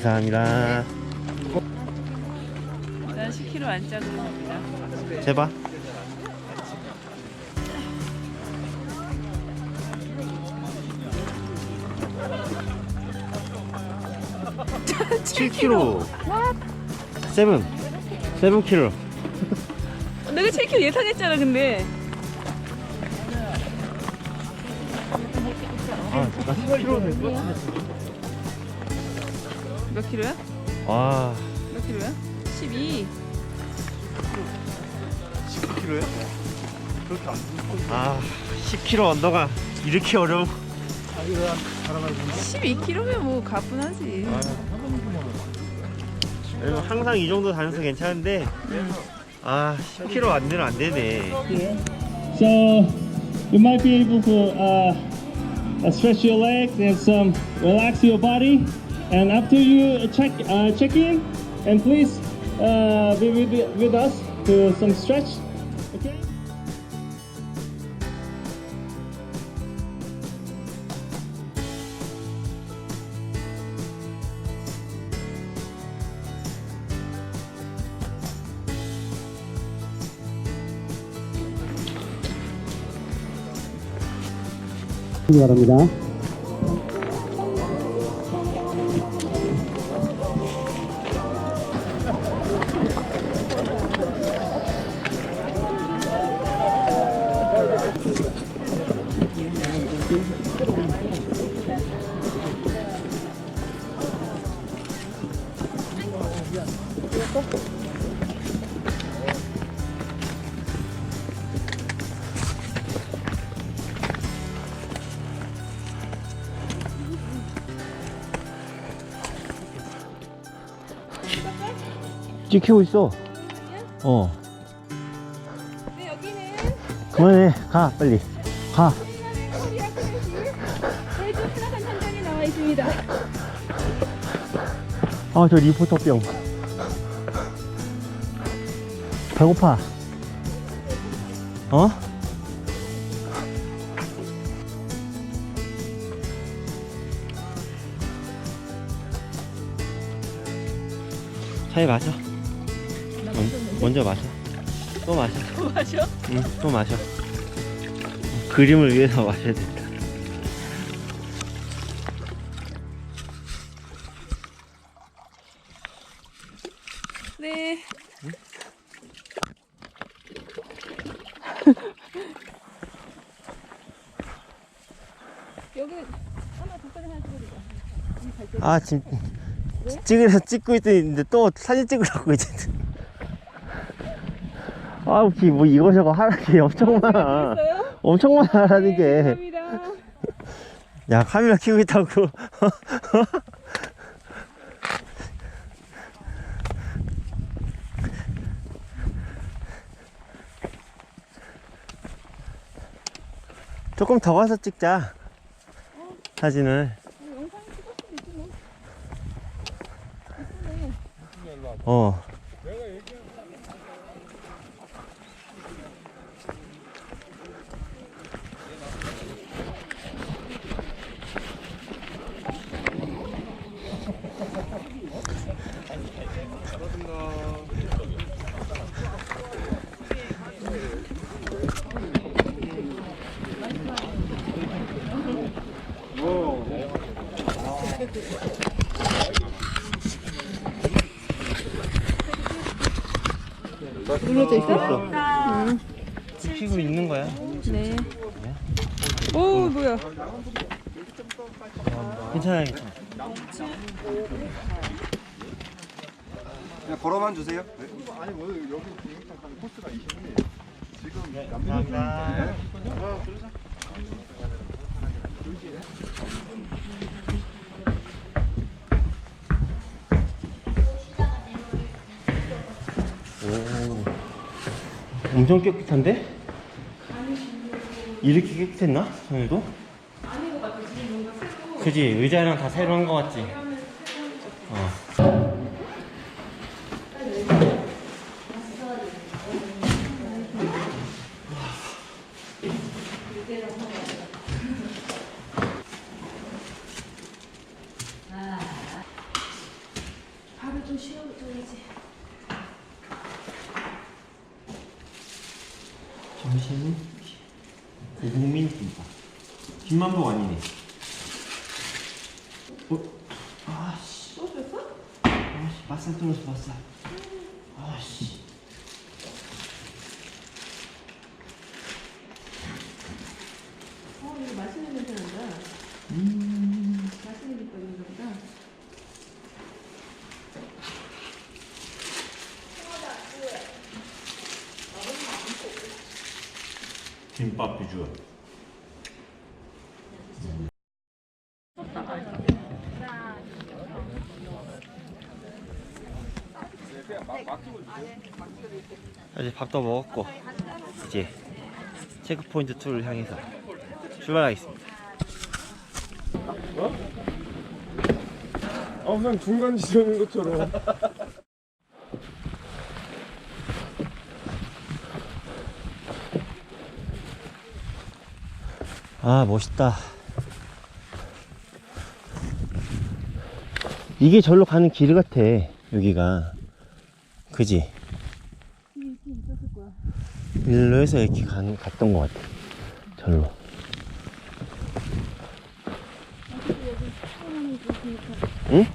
감사합니다. 난 10kg 안 짜고 갑니다. 제발. 칠 킬로. 세븐. 세븐 킬로. 내가 7kg 예상했잖아, 근데. 아, 나 10킬로 될것 같은데. 몇 킬로야? 와. 몇 킬로야? 12. 아, 10킬로 언더가 이렇게 어려워. 12kg면 뭐 가뿐하지. 그래도 항상 이 정도 다녀서 괜찮은데, 아, 10킬로 안 되면 안 되네. So you might be able to uh, uh, stretch your legs and some relax your body. And after you check uh, check in, and please uh, be with, with us to some stretch. Okay. 바랍니다. 찍히고 있어. 어. 네, 여기는 그만해. 가, 빨리. 가. 코리아 크래시 제주 플라산 현장이 나와 있습니다. 아, 저 리포터병. 배고파. 어? 차에 마셔. 먼, 먼저 마셔. 또 마셔. 뭐 마셔? 응, 또 마셔. 그림을 위해서 마셔야 된다. 네. 여기 하나 덕분에 하나 찍어주자. 아, 지금 찍으려 찍고 있는데 또 사진 찍으라고 이제. 아, 혹시 뭐 이거 저거 하는 게 엄청 많아. 엄청 많아 하는 게. 감사합니다. 야, 카메라 켜고 있다고. 조금 더 가서 찍자. 사진을. 눌러져 있어? 찍히고 있는 거야. 네. 오 뭐야? 괜찮아, 괜찮아. 그냥 걸어만 주세요. 감사합니다. 엄청 깨끗한데? 이렇게 깨끗했나? 전에도? 아닌 것 같아. 지금 뭔가 새로. 그지? 의자랑 다 새로 한 것 같지? 어. 아. 밥을 좀 쉬어줘야지. 맛있는 고국민 김밥. 김만복 아니네. 어? 아씨. 또 줬어? 아씨, 맛살 떨어졌어, 맛살. 아씨. 어, 이거 맛있는 냄새 난다. 맛있는 김밥인가 보다. 김밥 비주얼. 이제 밥도 먹었고 이제 체크포인트 2를 향해서 출발하겠습니다. 어, 그냥 중간 지점인 것처럼. 아 멋있다. 이게 절로 가는 길 같아 여기가 그지? 일로 해서 이렇게 간, 갔던 것 같아 절로 응?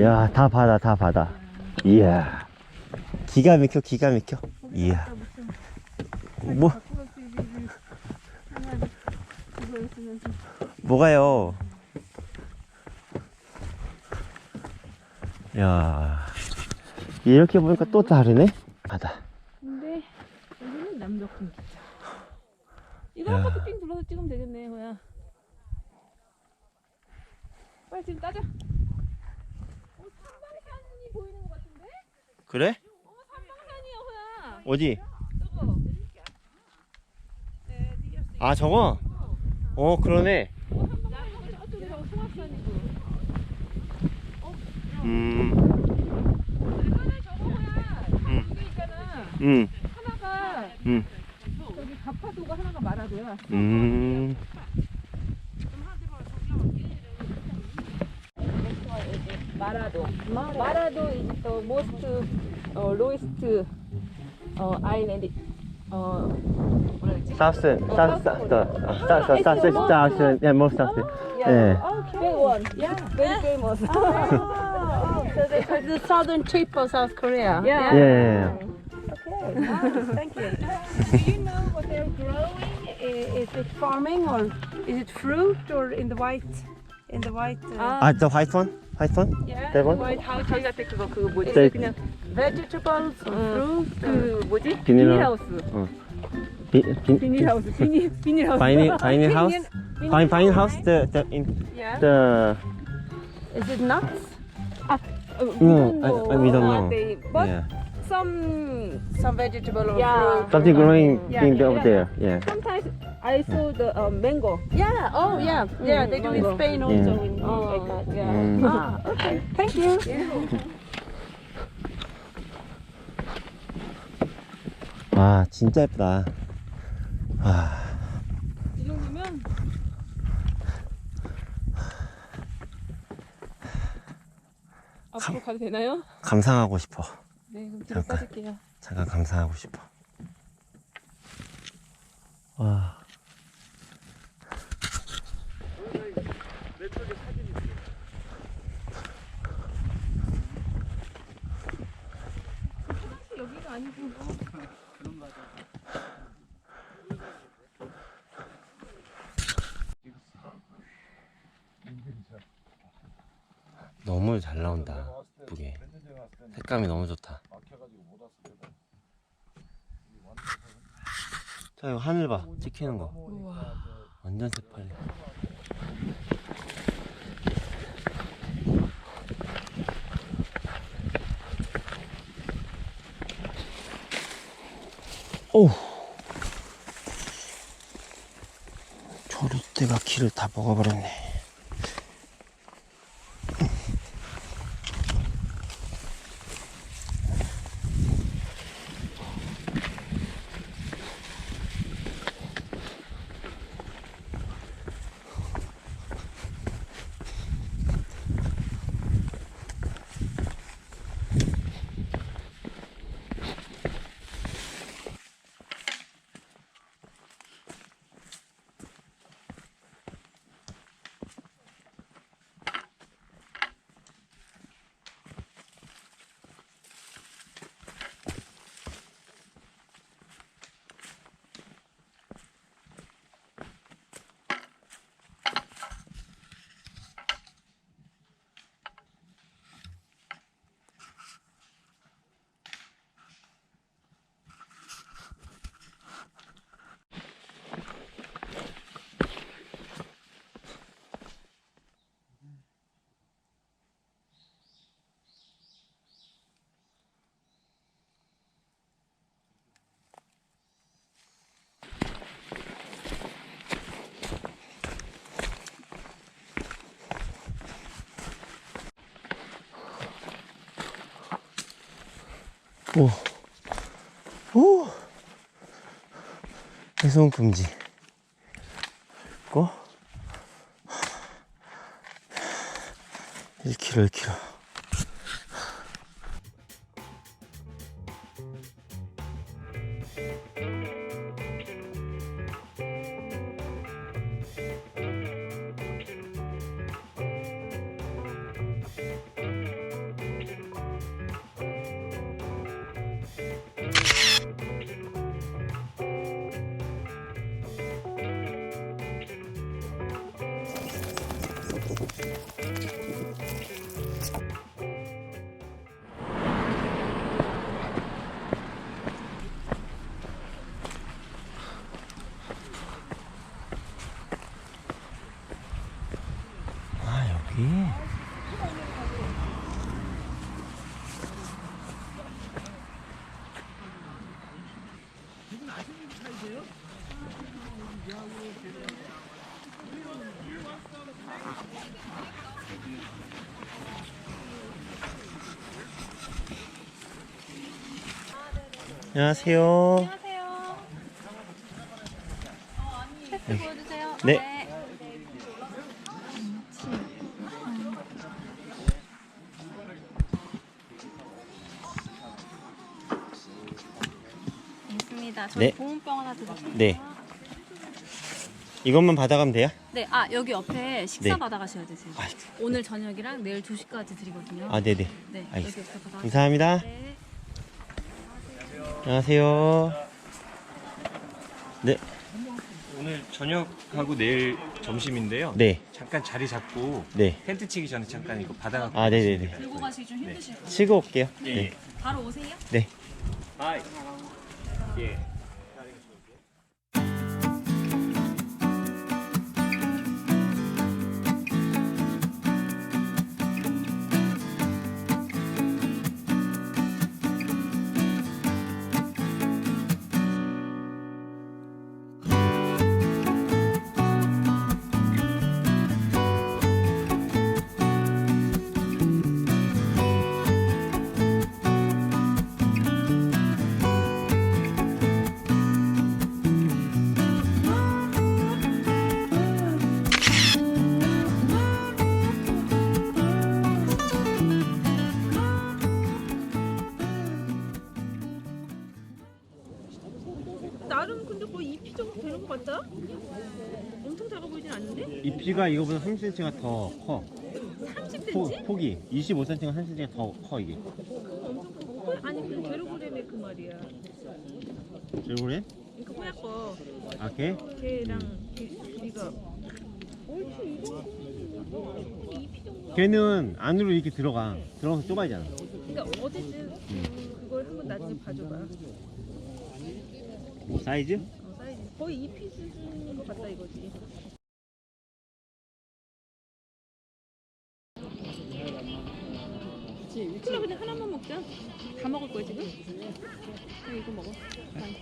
야, 다 바다, 다 바다. 이야. 기가 막혀, 기가 막혀. 이야. 뭐, 뭐가요? 야. 이렇게 보니까 또 다르네? 바다. 근데 여기는 남덕궁 기차. 이거 야. 한 바퀴 삥 둘러서 찍으면 되겠네, 호야. 빨리 지금 따자. 어, 삼방산이 보이는 것 같은데? 그래? 어. 어디? 아, 저거? 어, 그러네. 음. 음. 음, 하나가 음, 저기 가파도고 하나가 마라도야. 음. Marado. Marado is the most uh, lowest uh, island. Uh, 뭐라 그러지? 사우스, 사우스, 사우스, 사우스, 사우스, 사우스, 예, 뭐 사우스. 예. Big one. Yeah. Very famous. So this is the southern tip of South Korea. Yeah. 예. Thank you. Do you know what they're growing? I- Is it farming or is it fruit or in the white? In the white. Uh, 아, the white one? White one? yeah. that one? White house. 저희가 때 그거 그거 뭐지? 네. 그냥 Vegetables or fruit. 그 뭐지? 비닐 비닐하우스. 비, 비, 비닐하우스. 비닐 비닐하우스. 바이닐, 바이닐 하우스? 바인, 바인 하우스? The, the, in, Yeah. the, Is it nuts? Uh, we No, don't I- know I- we don't what know. They, but yeah. some Some vegetable or Yeah. fruit. Something growing Yeah, in the, yeah. over there, yeah. sometimes I saw the uh, mango. Yeah. Oh, yeah. Yeah. Mm, They do mango. in Spain Yeah. also. In, Oh, like that. Yeah. 음. Ah. Okay. Thank you. 와, 진짜 예쁘다. 와, 이 정도면 앞으로 가도 되나요? 감상하고 싶어. 네, 그럼 뒤로 잠깐. 빠질게요. 잠깐 감상하고 싶어. 와. 여기가 아니고 너무 잘 나온다. 예쁘게. 색감이 너무 좋다. 자, 이거 하늘 봐. 찍히는 거. 완전 새빨리. 오! 조류떼가 길을 다 먹어버렸네. 오. 오. 해송 금지. 고 1km, 1km. 안녕하세요. 안녕하세요. 테스트 보여주세요. 네. 있습니다. 저희 네. 보온병 하나 드릴게요. 네. 이것만 받아가면 돼요? 네, 아 여기 옆에 식사 네. 받아가셔야 되세요. 아, 오늘 저녁이랑 내일 2시까지 드리거든요. 아 네네. 네, 여기 알겠습니다. 옆에 받아. 감사합니다. 네. 안녕하세요. 네, 오늘 저녁하고 내일 점심인데요. 네, 잠깐 자리 잡고 네. 텐트 치기 전에 잠깐 이거 받아갖고 아, 네네네. 들고 가시기 좀 힘드실 거예요. 치고 올게요. 네. 바로 오세요. 네. 아이. 예. 이 피가 이거보다 30cm가 더 커. 30cm? 폭 이 25cm가 30cm가 더 커 이게. 아니 그 게르고렘의 그 말이야. 얼굴에? 그 호야 거. 아 걔? 걔랑 걔 옳지 이거 2피 정도. 걔는 안으로 이렇게 들어가. 들어가서 좁아지잖아. 그러니까 어쨌든 그, 그걸 한번 나중에 봐줘봐. 뭐 사이즈? 어, 사이즈 거의 2피 수준인 것 같다 이거지. 그래 그냥 하나만 먹자. 다 먹을 거야 지금? 그래, 이거 먹어. 반.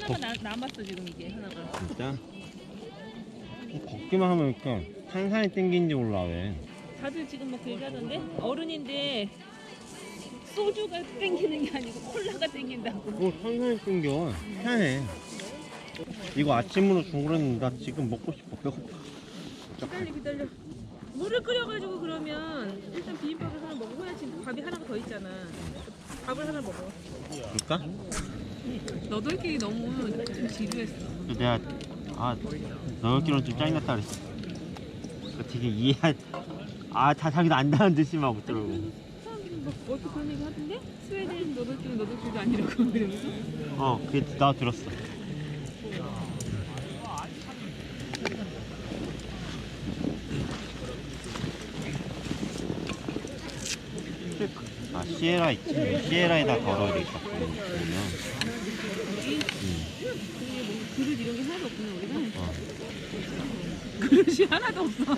하나가 나, 남았어 지금 이게 하나가. 진짜? 걷기만 하면 이렇게 탄산이 땡기는지 몰라 왜. 다들 지금 막 얘기하던데 어른인데 소주가 땡기는 게 아니고 콜라가 땡긴다고. 뭐 탄산이 땡겨. 희한해. 이거 아침으로 준 거는 나 지금 먹고 싶어. 배고파. 기다려 기다려. 물을 끓여가지고 그러면 일단 비빔밥을 하나 먹고 해야지 밥이 하나가 더 있잖아. 밥을 하나 먹어. 줄까? 너들끼리 너무 좀 지루했어. 내가 아 너희끼리는 좀 짜증났다 그랬어. 그러니까 되게 이해할 아다 자기도 안다는 듯이 막 웃더라고. 사람들이 뭐 어떻게 그런 얘기 하던데? 스웨덴 너들끼리 너들끼리도 아니라고 이러면서. 어 그게 나 들었어. 아 시에라 있지. 시에라에다 걸어야 되겠다. 보면. 그릇 이런 게 하나도 없구나 우리는. 어. 그릇이 하나도 없어.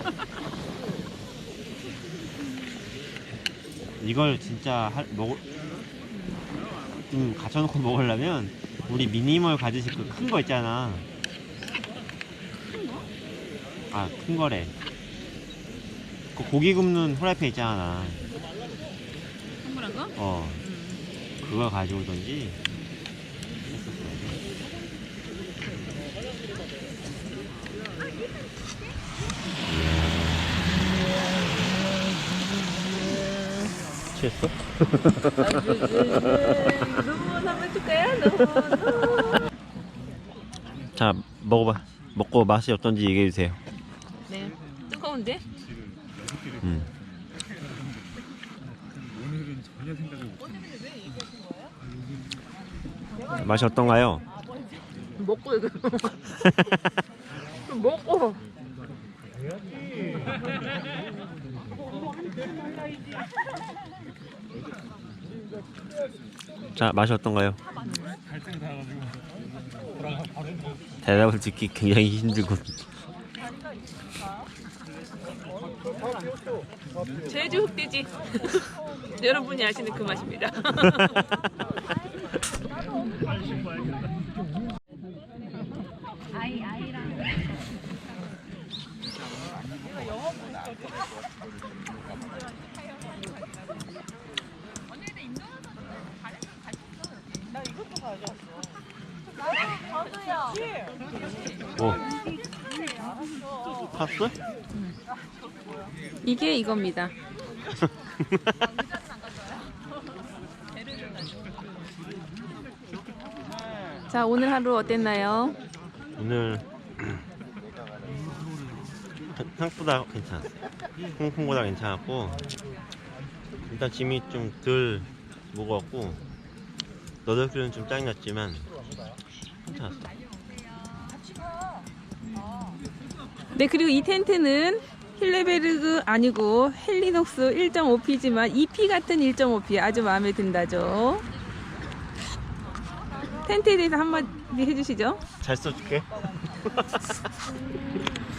이걸 진짜 할, 먹을 좀 갖춰놓고 먹으려면 우리 미니멀 가지실 그큰 거 있잖아. 큰 아, 큰 거래. 그 고기 굽는 후라이팬 있잖아. 거? 어. 그거 가지고 오던지. 했었어야 돼. 취했어? 너무 한번 줄까요? 너무. 자, 먹어봐. 먹고 맛이 어떤지 얘기해주세요. 네. 뜨거운데? 맛이 어떤가요? 먹고 이거. 먹고. 자, 맛이 어떤가요? 대답을 듣기 굉장히 힘들고. 제주 흑돼지. 여러분이 아시는 그 맛입니다. 오. 파스? 이 게 이겁니다. 자, 오늘 하루 어땠나요? 오늘 생각보다 괜찮았어요. 홍콩보다 괜찮았고 일단 짐이 좀 덜 무거웠고 너덜길은 좀 짜증났지만 괜찮았어. 네, 그리고 이 텐트는 힐레베르그 아니고 헬리녹스 1.5P지만 2P 같은 1.5P 아주 마음에 든다죠. 텐트에 대해서 한마디 해주시죠. 잘 써줄게.